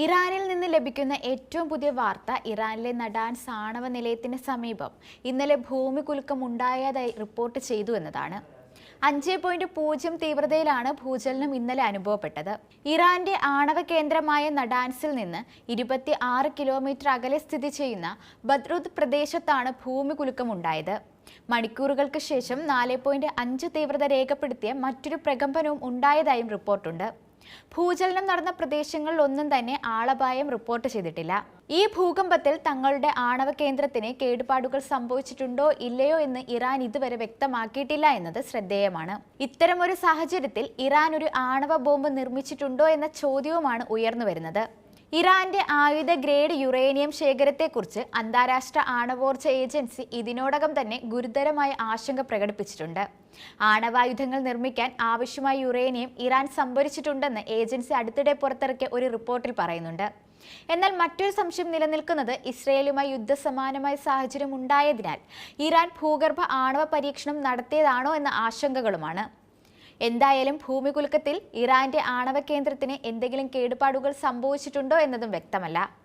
ഇറാനിൽ നിന്ന് ലഭിക്കുന്ന ഏറ്റവും പുതിയ വാർത്ത ഇറാനിലെ നടാൻ ആണവ നിലയത്തിന് സമീപം ഇന്നലെ ഭൂമികുലുക്കം ഉണ്ടായതായി റിപ്പോർട്ട് ചെയ്തു എന്നതാണ്. അഞ്ച് പോയിന്റ് പൂജ്യം തീവ്രതയിലാണ് ഭൂചലനം ഇന്നലെ അനുഭവപ്പെട്ടത്. ഇറാന്റെ ആണവ കേന്ദ്രമായ നഡാൻസിൽ നിന്ന് ഇരുപത്തി ആറ് കിലോമീറ്റർ അകലെ സ്ഥിതി ചെയ്യുന്ന ബദ്രുദ് പ്രദേശത്താണ് ഭൂമികുലുക്കം ഉണ്ടായത്. മണിക്കൂറുകൾക്ക് ശേഷം നാല് പോയിന്റ് അഞ്ച് തീവ്രത രേഖപ്പെടുത്തിയ മറ്റൊരു പ്രകമ്പനവും ഉണ്ടായതായും റിപ്പോർട്ടുണ്ട്. ഭൂചലനം നടന്ന പ്രദേശങ്ങളിൽ ഒന്നും തന്നെ ആളപായം റിപ്പോർട്ട് ചെയ്തിട്ടില്ല. ഈ ഭൂകമ്പത്തിൽ തങ്ങളുടെ ആണവ കേന്ദ്രത്തിന് കേടുപാടുകൾ സംഭവിച്ചിട്ടുണ്ടോ ഇല്ലയോ എന്ന് ഇറാൻ ഇതുവരെ വ്യക്തമാക്കിയിട്ടില്ല എന്നത് ശ്രദ്ധേയമാണ്. ഇത്തരമൊരു സാഹചര്യത്തിൽ ഇറാൻ ഒരു ആണവ ബോംബ് നിർമ്മിച്ചിട്ടുണ്ടോ എന്ന ചോദ്യവുമാണ് ഉയർന്നു വരുന്നത്. ഇറാന്റെ ആയുധ ഗ്രേഡ് യുറേനിയം ശേഖരത്തെക്കുറിച്ച് അന്താരാഷ്ട്ര ആണവോർജ ഏജൻസി ഇതിനോടകം തന്നെ ഗുരുതരമായ ആശങ്ക പ്രകടിപ്പിച്ചിട്ടുണ്ട്. ആണവായുധങ്ങൾ നിർമ്മിക്കാൻ ആവശ്യമായ യുറേനിയം ഇറാൻ സംഭരിച്ചിട്ടുണ്ടെന്ന് ഏജൻസി അടുത്തിടെ പുറത്തിറക്കിയ ഒരു റിപ്പോർട്ടിൽ പറയുന്നുണ്ട്. എന്നാൽ മറ്റൊരു സംശയം നിലനിൽക്കുന്നത് ഇസ്രയേലുമായി യുദ്ധസമാനമായ സാഹചര്യം ഉണ്ടായതിനാൽ ഇറാൻ ഭൂഗർഭ ആണവ പരീക്ഷണം നടത്തിയതാണോ എന്ന ആശങ്കകളുമാണ്. എന്തായാലും ഭൂമികുലുക്കത്തിൽ ഇറാന്റെ ആണവ കേന്ദ്രത്തിന് എന്തെങ്കിലും കേടുപാടുകൾ സംഭവിച്ചിട്ടുണ്ടോ എന്നതും വ്യക്തമല്ല